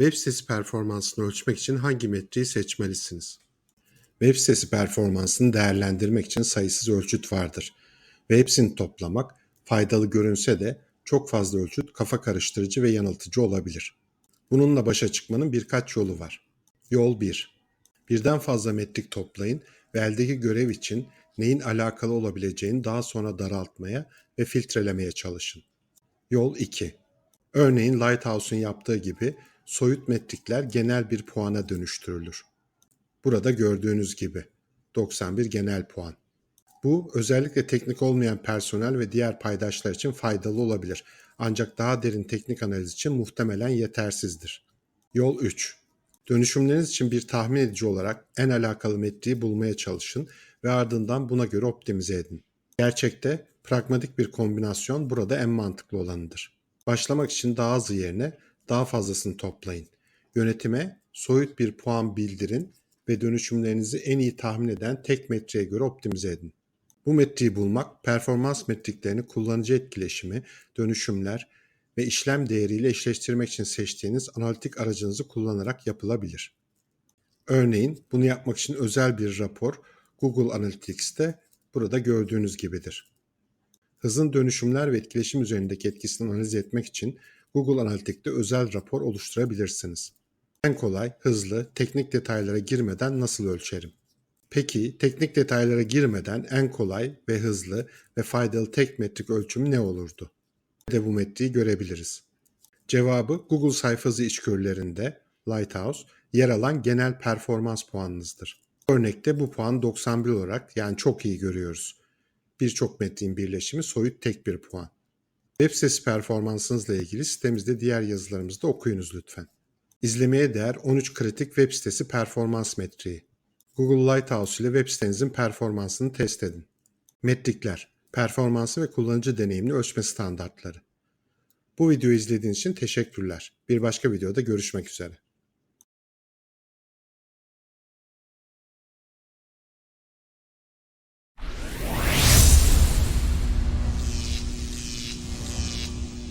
Web sitesi performansını ölçmek için hangi metriği seçmelisiniz? Web sitesi performansını değerlendirmek için sayısız ölçüt vardır ve hepsini toplamak faydalı görünse de çok fazla ölçüt kafa karıştırıcı ve yanıltıcı olabilir. Bununla başa çıkmanın birkaç yolu var. Yol 1. Birden fazla metrik toplayın ve eldeki görev için neyin alakalı olabileceğini daha sonra daraltmaya ve filtrelemeye çalışın. Yol 2. Örneğin Lighthouse'un yaptığı gibi soyut metrikler genel bir puana dönüştürülür. Burada gördüğünüz gibi 91 genel puan. Bu özellikle teknik olmayan personel ve diğer paydaşlar için faydalı olabilir. Ancak daha derin teknik analiz için muhtemelen yetersizdir. Yol 3. Dönüşümleriniz için bir tahmin edici olarak en alakalı metriği bulmaya çalışın ve ardından buna göre optimize edin. Gerçekte pragmatik bir kombinasyon burada en mantıklı olanıdır. Başlamak için daha azı yerine daha fazlasını toplayın. Yönetime soyut bir puan bildirin ve dönüşümlerinizi en iyi tahmin eden tek metriğe göre optimize edin. Bu metriği bulmak performans metriklerini kullanıcı etkileşimi, dönüşümler ve işlem değeriyle eşleştirmek için seçtiğiniz analitik aracınızı kullanarak yapılabilir. Örneğin bunu yapmak için özel bir rapor Google Analytics'te burada gördüğünüz gibidir. Hızın dönüşümler ve etkileşim üzerindeki etkisini analiz etmek için Google Analytics'te özel rapor oluşturabilirsiniz. En kolay, hızlı, teknik detaylara girmeden nasıl ölçerim? Peki teknik detaylara girmeden en kolay ve hızlı ve faydalı tek metrik ölçümü ne olurdu? de bu metriği görebiliriz. Cevabı Google sayfası içgörülerinde Lighthouse yer alan genel performans puanınızdır. Örnekte bu puan 91 olarak yani çok iyi görüyoruz. Birçok metriğin birleşimi soyut tek bir puan. Web sitesi performansınızla ilgili sitemizde diğer yazılarımızda okuyunuz lütfen. İzlemeye değer 13 kritik web sitesi performans metriği. Google Lighthouse ile web sitenizin performansını test edin. Metrikler, performansı ve kullanıcı deneyimini ölçme standartları. Bu videoyu izlediğiniz için teşekkürler. Bir başka videoda görüşmek üzere.